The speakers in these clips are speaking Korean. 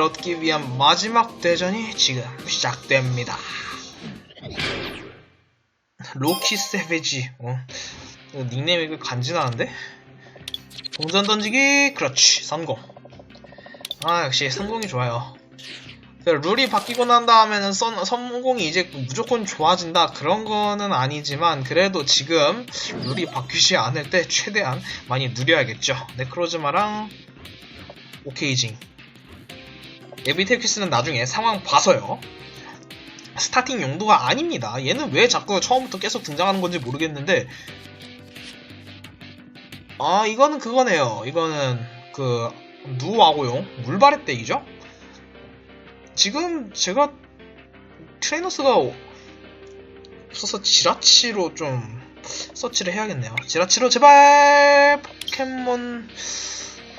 얻기 위한 마지막 대전이 지금 시작됩니다. 로키 세베지. 어. 닉네임이 그 간지나는데? 동전 던지기, 그렇지, 성공. 아, 역시 성공이 좋아요. 그 룰이 바뀌고 난 다음에는 선, 성공이 이제 무조건 좋아진다 그런 거는 아니지만 그래도 지금 룰이 바뀌지 않을 때 최대한 많이 누려야겠죠. 네크로즈마랑 오케이징. 에비테키스는 나중에 상황 봐서요. 스타팅 용도가 아닙니다. 얘는 왜 자꾸 처음부터 계속 등장하는 건지 모르겠는데 아 이거는 그거네요. 이거는 그 누아고용 물바렛 덱이죠. 지금 제가 트레이너스가 없어서 지라치로 좀 서치를 해야겠네요. 지라치로 제발 포켓몬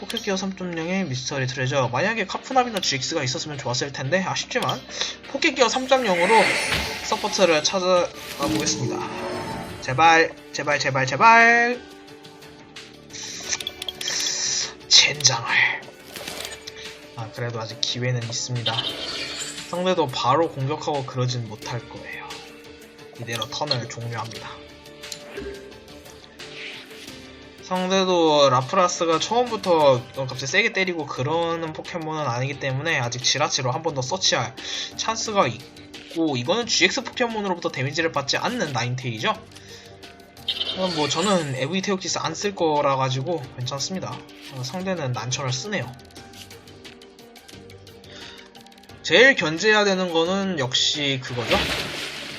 포켓기어 3.0의 미스터리 트레저 만약에 카푸나비나 GX가 있었으면 좋았을 텐데 아쉽지만 포켓기어 3.0으로 서포트를 찾아가 보겠습니다. 제발 제발 제발 제발 젠장을 아 그래도 아직 기회는 있습니다. 상대도 바로 공격하고 그러진 못할 거예요. 이대로 턴을 종료합니다. 상대도 라프라스가 처음부터 갑자기 세게 때리고 그러는 포켓몬은 아니기 때문에 아직 지라치로 한 번 더 서치할 찬스가 있고 이거는 GX 포켓몬으로부터 데미지를 받지 않는 나인테이죠. 어, 뭐 저는 에브이 테오키스 안 쓸 거라 가지고 괜찮습니다. 어, 상대는 난처를 쓰네요. 제일 견제해야 되는 거는 역시 그거죠.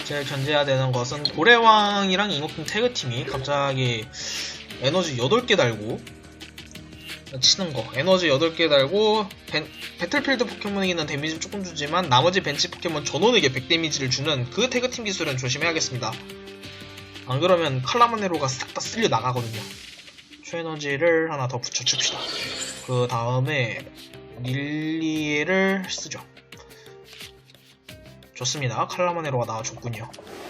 제일 견제해야 되는 것은 고래왕이랑 잉어킹 태그팀이 갑자기 에너지 8개 달고 치는 거. 에너지 8개 달고 벤- 배틀필드 포켓몬에게는 데미지 조금 주지만 나머지 벤치 포켓몬 전원에게 100 데미지를 주는 그 태그팀 기술은 조심해야겠습니다. 안 그러면 칼라마네로가 싹 다 쓸려 나가거든요. 초에너지를 하나 더 붙여줍시다. 그 다음에 릴리에를 쓰죠. 좋습니다. 칼라마네로가 나와줬군요. 네,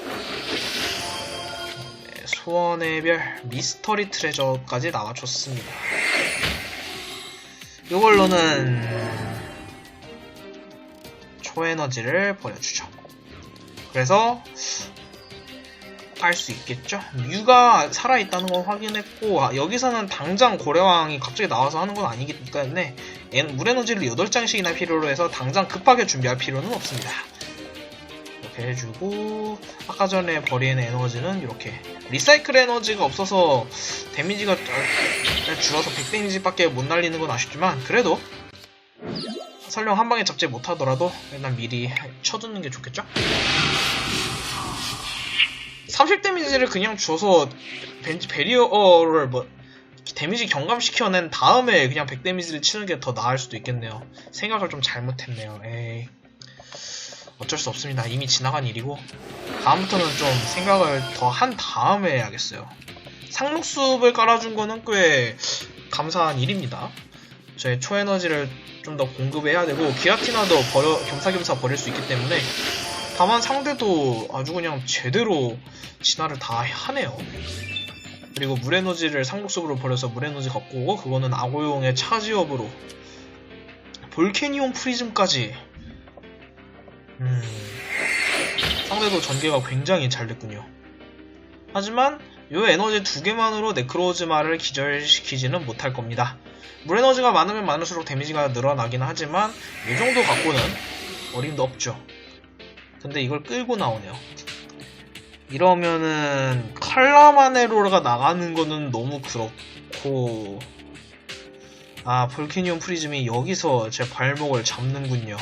소원의 별 미스터리 트레저까지 나와줬습니다. 이걸로는 초에너지를 버려주죠. 그래서 할수 있겠죠. 뮤가 살아있다는 건 확인했고 아, 여기서는 당장 고래왕이 갑자기 나와서 하는 건 아니기 때문에 엔- 물에너지를 8장씩이나 필요로 해서 당장 급하게 준비할 필요는 없습니다. 이렇게 해주고 아까 전에 버린 에너지는 이렇게 리사이클 에너지가 없어서 데미지가 잘 줄어서 100 데미지밖에 못 날리는 건 아쉽지만 그래도 설령 한 방에 잡지 못하더라도 일단 미리 쳐두는 게 좋겠죠? 30 데미지를 그냥 줘서 벤치 베리어를 뭐 데미지 경감시켜낸 다음에 그냥 100 데미지를 치는 게 더 나을 수도 있겠네요. 생각을 좀 잘못했네요. 에이. 어쩔 수 없습니다. 이미 지나간 일이고 다음부터는 좀 생각을 더 한 다음에 해야겠어요. 상록숲을 깔아준 거는 꽤 감사한 일입니다. 저의 초에너지를 좀 더 공급해야 되고 기아티나도 버려, 겸사겸사 버릴 수 있기 때문에 다만 상대도 아주 그냥 제대로 진화를 다 하네요. 그리고 물에너지를 상록숲으로 버려서 물에너지 갖고 오고 그거는 아고용의 차지업으로 볼케니온 프리즘까지 음, 상대도 전개가 굉장히 잘 됐군요. 하지만 이 에너지 두 개만으로 네크로즈마를 기절시키지는 못할 겁니다. 물 에너지가 많으면 많을수록 데미지가 늘어나긴 하지만 이 정도 갖고는 어림도 없죠. 근데 이걸 끌고 나오네요. 이러면은 칼라마네로가 나가는 거는 너무 그렇고 아 볼케니온 프리즘이 여기서 제 발목을 잡는군요.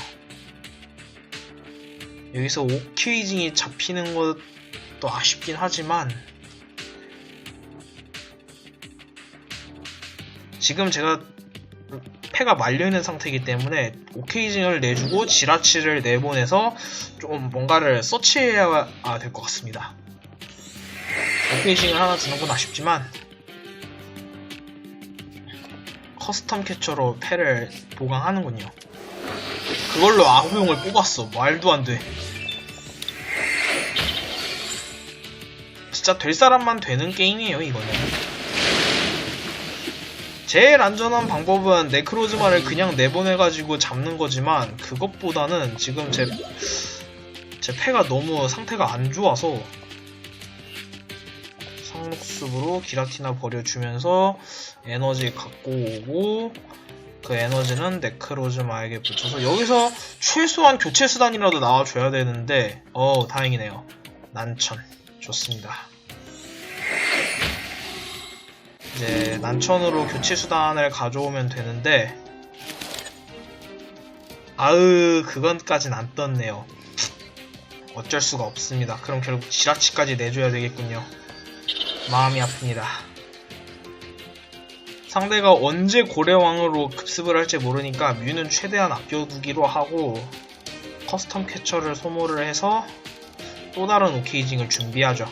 여기서 오케이징이 잡히는 것도 아쉽긴 하지만 지금 제가 패가 말려있는 상태이기 때문에 오케이징을 내주고 지라치를 내보내서 좀 뭔가를 서치해야 될 것 같습니다. 오케이징을 하나 주는 건 아쉽지만 커스텀 캐처로 패를 보강하는군요. 그걸로 아구용을 뽑았어. 말도 안 돼. 진짜 될 사람만 되는 게임이에요, 이거는. 제일 안전한 방법은 네크로즈마를 그냥 내보내가지고 잡는 거지만 그것보다는 지금 제, 제 패가 너무 상태가 안 좋아서 상록숲으로 기라티나 버려주면서 에너지 갖고 오고 그 에너지는 네크로즈 마에게 붙여서 여기서 최소한 교체 수단이라도 나와줘야 되는데 어 다행이네요. 난천. 좋습니다. 이제 난천으로 교체 수단을 가져오면 되는데 아으 그건까진 안 떴네요. 어쩔 수가 없습니다. 그럼 결국 지라치까지 내줘야 되겠군요. 마음이 아픕니다 상대가 언제 고래왕으로 급습을 할지 모르니까 뮤는 최대한 아껴두기로 하고 커스텀 캐처를 소모를 해서 또 다른 오케이징을 준비하죠.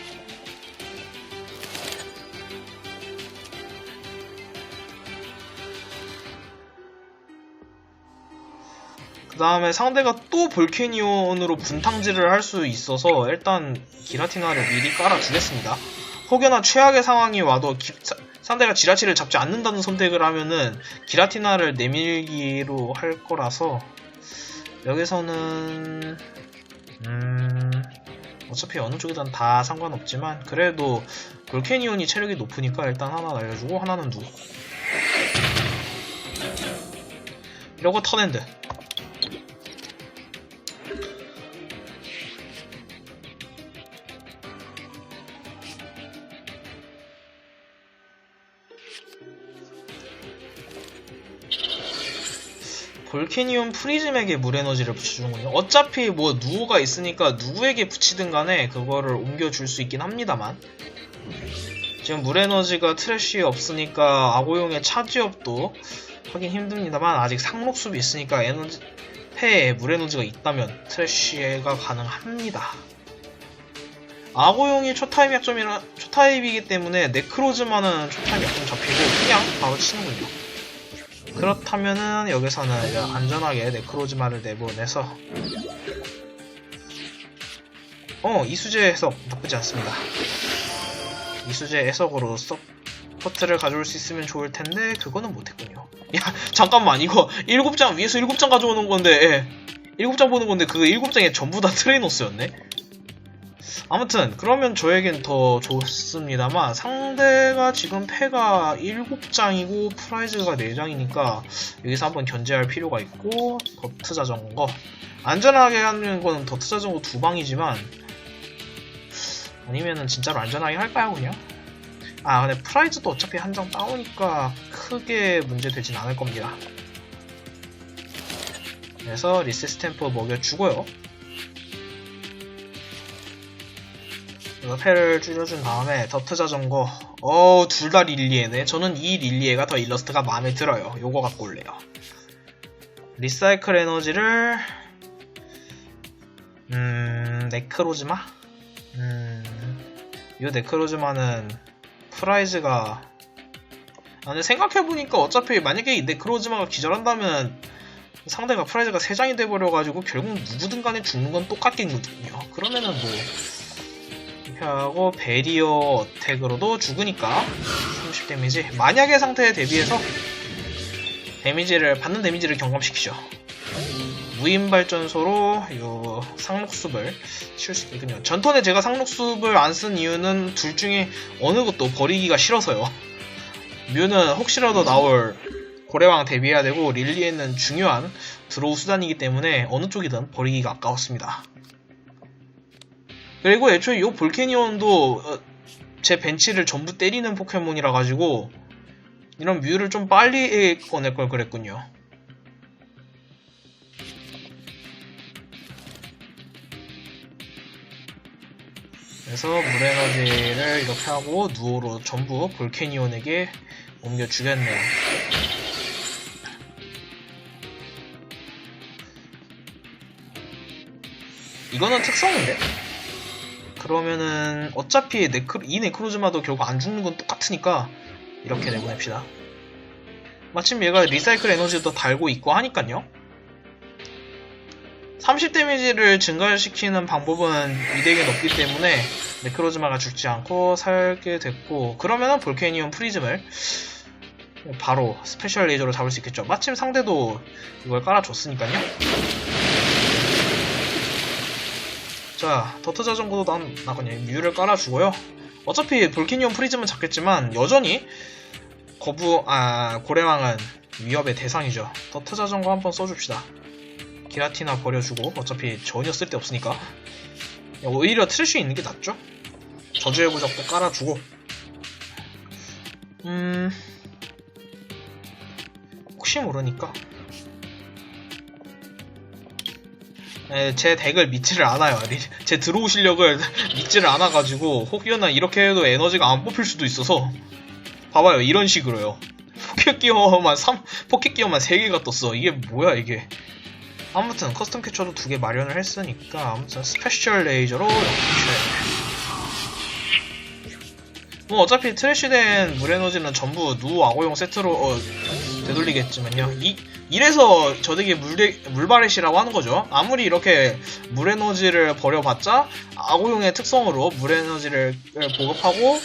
그 다음에 상대가 또 볼케니온으로 분탕질을 할 수 있어서 일단 기라티나를 미리 깔아주겠습니다. 혹여나 최악의 상황이 와도 기, 상대가 지라치를 잡지 않는다는 선택을 하면은 기라티나를 내밀기로 할 거라서 여기서는 음 어차피 어느 쪽이든 다 상관없지만 그래도 볼케니온이 체력이 높으니까 일단 하나 날려주고 하나는 누고 이러고 턴핸드 볼케니움 프리즘에게 물 에너지를 붙여주는군요. 어차피 뭐 누구가 있으니까 누구에게 붙이든 간에 그거를 옮겨줄 수 있긴 합니다만 지금 물 에너지가 트래쉬에 없으니까 아고용의 차지업도 하긴 힘듭니다만 아직 상록숲이 있으니까 에너지 폐에 물 에너지가 있다면 트래쉬가 가능합니다. 아고용이 초타입 약점이라 초타입이기 때문에 네크로즈만은 초타입 약점 잡히고 그냥 바로 치는군요. 그렇다면은 여기서는 안전하게 네크로즈마를 내보내서 어 이수제 해석 나쁘지 않습니다. 이수제 해석으로 서포트를 가져올 수 있으면 좋을 텐데 그거는 못했군요. 야 잠깐만 이거 7장 위에서 7장 가져오는 건데 예. 7장 보는 건데 그 7장에 전부 다 트레이너스였네 아무튼 그러면 저에겐 더 좋습니다만 상대가 지금 패가 7장이고 프라이즈가 4장이니까 여기서 한번 견제할 필요가 있고 더트 자전거. 안전하게 하는 거는 더트 자전거 두 방이지만 아니면은 진짜로 안전하게 할까요 그냥? 아 근데 프라이즈도 어차피 한 장 따오니까 크게 문제 되진 않을 겁니다. 그래서 리셋 스탬프 먹여주고요 패를 줄여준 다음에 더트 자전거. 어 둘 다 릴리에네. 저는 이 릴리에가 더 일러스트가 마음에 들어요. 요거 갖고 올래요. 리사이클 에너지를 음 네크로즈마? 음요 네크로즈마는 프라이즈가 아, 근데 생각해보니까 어차피 만약에 이 네크로즈마가 기절한다면 상대가 프라이즈가 3장이 돼버려가지고 결국 누구든 간에 죽는 건 똑같겠거든요. 그러면은 뭐 하고 베리어 어택으로도 죽으니까 30 데미지 만약의 상태에 대비해서 데미지를 받는 데미지를 경감시키죠. 무인 발전소로 요 상록숲을 칠수 있군요. 전턴에 제가 상록숲을 안 쓴 이유는 둘 중에 어느 것도 버리기가 싫어서요. 뮤는 혹시라도 나올 고래왕 대비해야 되고 릴리에는 중요한 드로우 수단이기 때문에 어느 쪽이든 버리기가 아까웠습니다 그리고 애초에 이 볼케니온도 어, 제 벤치를 전부 때리는 포켓몬이라 가지고 이런 뮤를 좀 빨리 꺼낼 걸 그랬군요. 그래서 물에너지를 이렇게 하고 누오로 전부 볼케니온에게 옮겨주겠네요. 이거는 특성인데? 그러면은 어차피 네크, 이 네크로즈마도 결국 안 죽는 건 똑같으니까 이렇게 내보냅시다. 마침 얘가 리사이클 에너지도 달고 있고 하니깐요. 30 데미지를 증가시키는 방법은 이덱엔 없기 때문에 네크로즈마가 죽지 않고 살게 됐고 그러면은 볼케니움 프리즘을 바로 스페셜 레이저로 잡을 수 있겠죠. 마침 상대도 이걸 깔아줬으니까요. 자, 더트 자전거도 난, 나거든요. 뮤를 깔아주고요. 어차피 볼케니온 프리즘은 잡겠지만, 여전히, 거부, 아, 고래왕은 위협의 대상이죠. 더트 자전거 한번 써줍시다. 기라티나 버려주고, 어차피 전혀 쓸데없으니까. 오히려 트래쉬 있는 게 낫죠? 저주의 부적도 깔아주고. 음, 혹시 모르니까. 제 덱을 믿지를 않아요. 리- 제 드로우 실력을 믿지를 않아가지고 혹여나 이렇게 해도 에너지가 안 뽑힐 수도 있어서 봐봐요. 이런 식으로요. 포켓 기어만 3, 포켓 기어만 3개가 떴어. 이게 뭐야 이게. 아무튼 커스텀 캐쳐도 두 개 마련을 했으니까 아무튼 스페셜 레이저로 이렇게 뭐 어차피 트래쉬된 물에너지는 전부 누 악어용 세트로 어, 되돌리겠지만요. 이, 이래서 물에, 물바렛이라고 하는 거죠. 아무리 이렇게 물에너지를 버려봤자 악어용의 특성으로 물에너지를 보급하고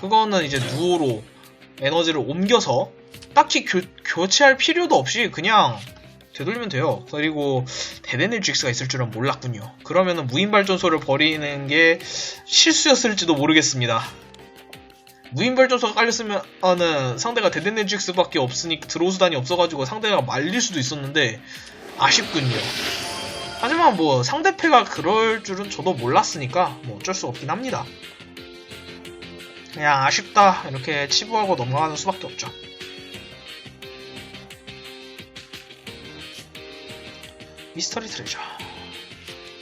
그거는 이제 누로 에너지를 옮겨서 딱히 교, 교체할 필요도 없이 그냥 되돌리면 돼요. 그리고 데데닐직스가 있을 줄은 몰랐군요. 그러면은 무인발전소를 버리는 게 실수였을지도 모르겠습니다. 무인발전소가 깔렸으면은 상대가 데데네직스밖에 없으니까 드로우 수단이 없어가지고 상대가 말릴 수도 있었는데 아쉽군요. 하지만 뭐 상대패가 그럴 줄은 저도 몰랐으니까 뭐 어쩔 수 없긴 합니다. 그냥 아쉽다 이렇게 치부하고 넘어가는 수밖에 없죠. 미스터리 트레저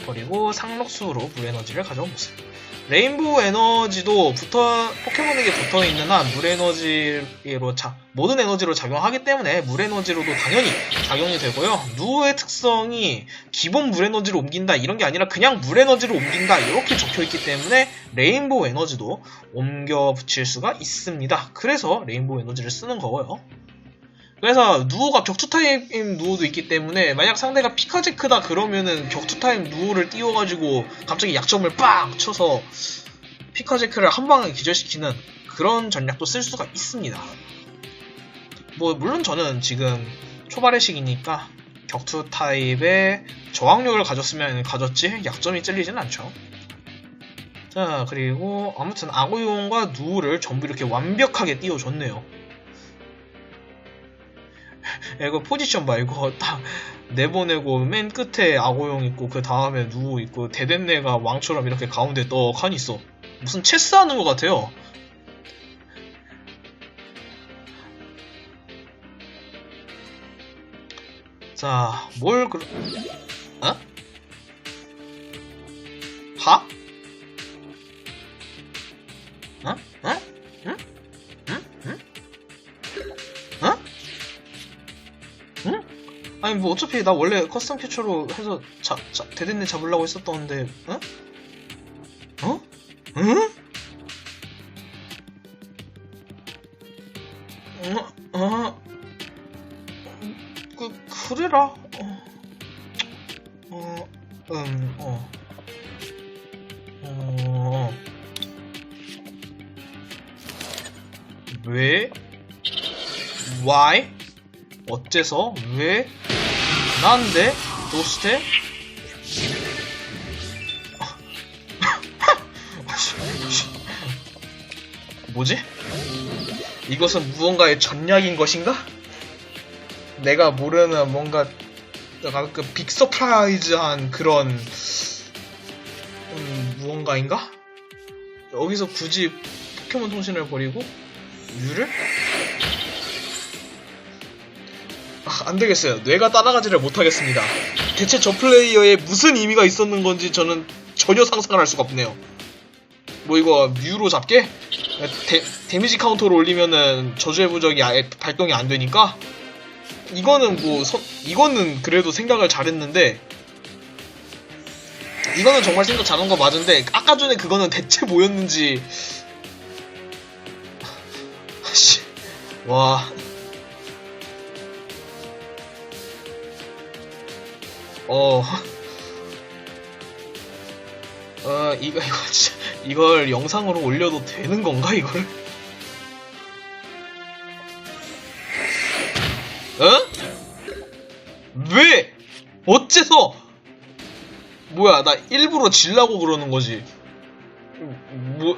버리고 상록수로 물에너지를 가져온 모습. 레인보우 에너지도 붙어 포켓몬에게 붙어 있는 한 물 에너지로 자 모든 에너지로 작용하기 때문에 물 에너지로도 당연히 작용이 되고요. 누의 특성이 기본 물 에너지로 옮긴다 이런 게 아니라 그냥 물 에너지로 옮긴다 이렇게 적혀 있기 때문에 레인보우 에너지도 옮겨 붙일 수가 있습니다. 그래서 레인보우 에너지를 쓰는 거고요. 그래서 누우가 격투 타입 누우도 있기 때문에 만약 상대가 피카제크다 그러면은 격투 타입 누우를 띄워가지고 갑자기 약점을 빡 쳐서 피카제크를 한 방에 기절시키는 그런 전략도 쓸 수가 있습니다. 뭐 물론 저는 지금 초발의식이니까 격투 타입의 저항력을 가졌으면 가졌지 약점이 찔리진 않죠. 자 그리고 아무튼 아고용과 누우를 전부 이렇게 완벽하게 띄워줬네요. 야, 이거 포지션 봐 이거 딱 내보내고 맨 끝에 아고용 있고 그 다음에 누구 있고 대댄네가 왕처럼 이렇게 가운데 떡하니 있어 무슨 체스 하는 것 같아요 자 뭘 그... 어? 하? 어? 어? 아니 뭐 어차피 나 원래 커스텀 캡처로 해서 자, 자, 대댄네 잡으려고 했었던데 응? 어째서? 왜? 난데? 도스테? 뭐지? 이것은 무언가의 전략인 것인가? 내가 모르는 뭔가 약간 그 빅서프라이즈한 그런 음, 무언가인가? 여기서 굳이 포켓몬 통신을 버리고 유를? 안 되겠어요. 뇌가 따라가지를 못하겠습니다. 대체 저 플레이어에 무슨 의미가 있었는 건지 저는 전혀 상상을 할 수가 없네요. 뭐 이거 뮤로 잡게? 데, 데미지 카운터를 올리면은 저주의 부적이 아예 발동이 안 되니까 이거는 뭐 서- 이거는 그래도 생각을 잘했는데 이거는 정말 생각 잘한 거 맞은데 아까 전에 그거는 대체 뭐였는지 씨. 와 어. 어, 이거, 이거, 진짜, 이걸 영상으로 올려도 되는 건가, 이걸? 어? 왜? 어째서? 뭐야, 나 일부러 질라고 그러는 거지. 뭐,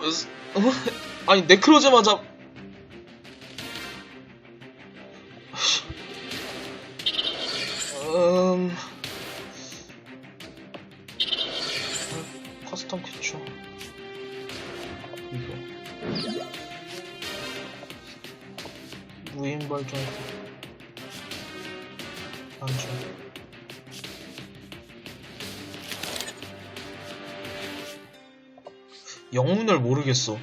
어? 아니, 네크로즈마자. 영문을 모르겠어.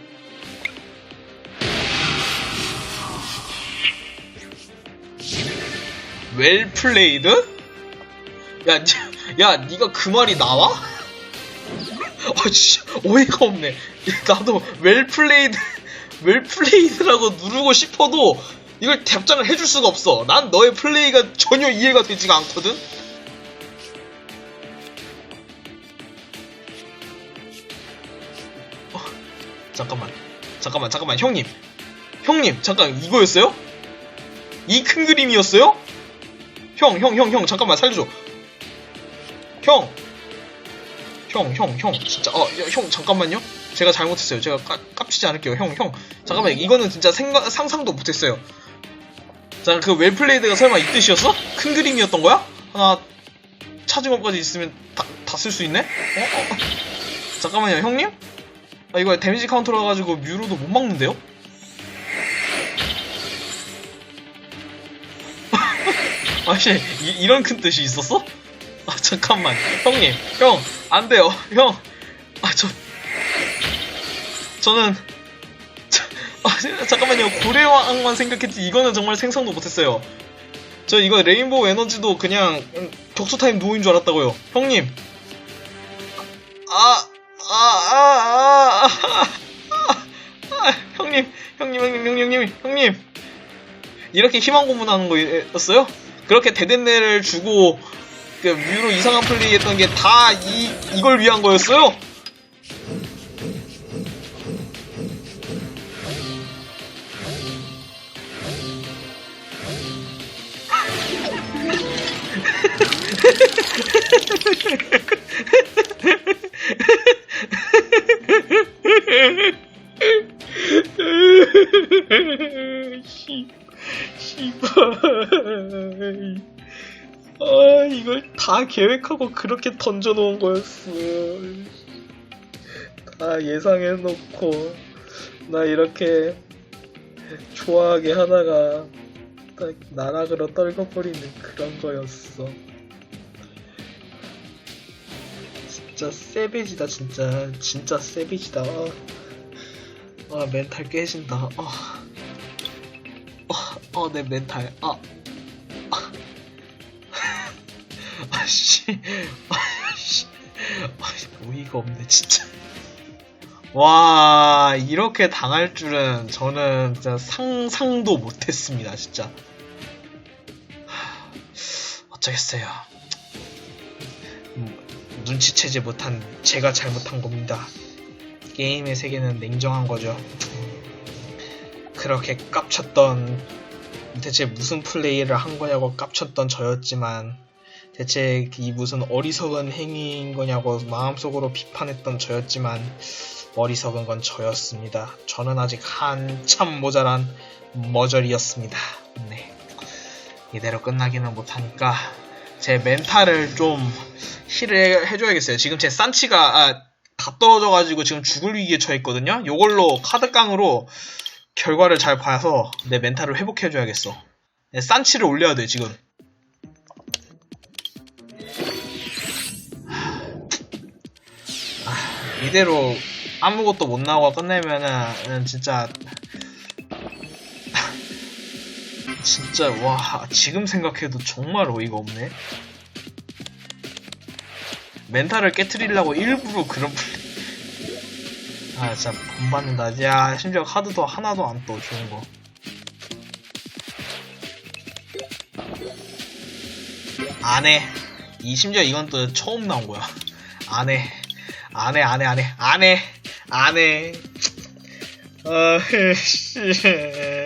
웰 플레이드? 야, 니, 야, 니가 그 말이 나와? 아, 진짜 어이가 없네. 나도 웰 플레이드, 웰 플레이드라고 누르고 싶어도 이걸 답장을 해줄 수가 없어. 난 너의 플레이가 전혀 이해가 되지가 않거든? 잠깐만. 잠깐만, 잠깐만. 형님. 형님, 잠깐, 이거였어요? 이 큰 그림이었어요? 형, 형, 형, 형, 잠깐만, 살려줘. 형. 형, 형, 형, 진짜, 어, 야, 형, 잠깐만요. 제가 잘못했어요. 제가 까, 깝치지 않을게요. 형, 형. 잠깐만, 이거는 진짜 생각, 상상도 못했어요. 자, 그 웰플레이드가 설마 이 뜻이었어? 큰 그림이었던 거야? 하나, 찾은 것까지 있으면 다, 다 쓸 수 있네? 어? 어? 잠깐만요, 형님? 아, 이거 데미지 카운터라 가지고 뮤로도 못 막는데요? 아씨, 이, 이런 큰 뜻이 있었어? 아, 잠깐만. 형님, 형, 안 돼요. 형, 아, 저, 저는, 저, 아, 잠깐만요. 고래왕만 생각했지. 이거는 정말 생성도 못했어요. 저 이거 레인보우 에너지도 그냥 음, 격수 타임 노인 줄 알았다고요. 형님. 아, 아, 아, 아, 아, 형님, 형님, 형님, 형님, 형님, 형님. 이렇게 희망 고문하는 거였어요? 그렇게 대댄내를 주고 그 뮤로 이상한 플레이 했던 게 다 이 이걸 위한 거였어요? 다 계획하고 그렇게 던져놓은 거였어. 다 예상해놓고, 나 이렇게 좋아하게 하다가, 딱 나락으로 떨궈버리는 그런 거였어. 진짜 세비지다, 진짜. 진짜 세비지다. 아, 멘탈 깨진다. 아, 어, 어, 내 멘탈. 아. 아씨, 아씨, 어이가 없네 진짜. 와 이렇게 당할 줄은 저는 진짜 상상도 못했습니다 진짜. 하, 어쩌겠어요. 음, 눈치채지 못한 제가 잘못한 겁니다. 게임의 세계는 냉정한 거죠. 그렇게 깝쳤던 대체 무슨 플레이를 한 거냐고 깝쳤던 저였지만 대체 이 무슨 어리석은 행위인 거냐고 마음속으로 비판했던 저였지만 어리석은 건 저였습니다. 저는 아직 한참 모자란 머저리였습니다. 네. 이대로 끝나기는 못하니까 제 멘탈을 좀 힐을 해줘야겠어요. 지금 제 산치가 아, 다 떨어져가지고 지금 죽을 위기에 처했거든요. 요걸로 카드깡으로 결과를 잘 봐서 내 멘탈을 회복해줘야겠어. 네, 산치를 올려야 돼 지금. 이대로 아무것도 못 나오고 끝내면은 진짜 진짜 와 지금 생각해도 정말 어이가 없네. 멘탈을 깨트리려고 일부러 그런 아 진짜 본받는다. 야 심지어 카드도 하나도 안 떠 좋은 거. 안해. 이 심지어 이건 또 처음 나온 거야. 안해 안 해 안 해 안 해 안 해 안해. 아씨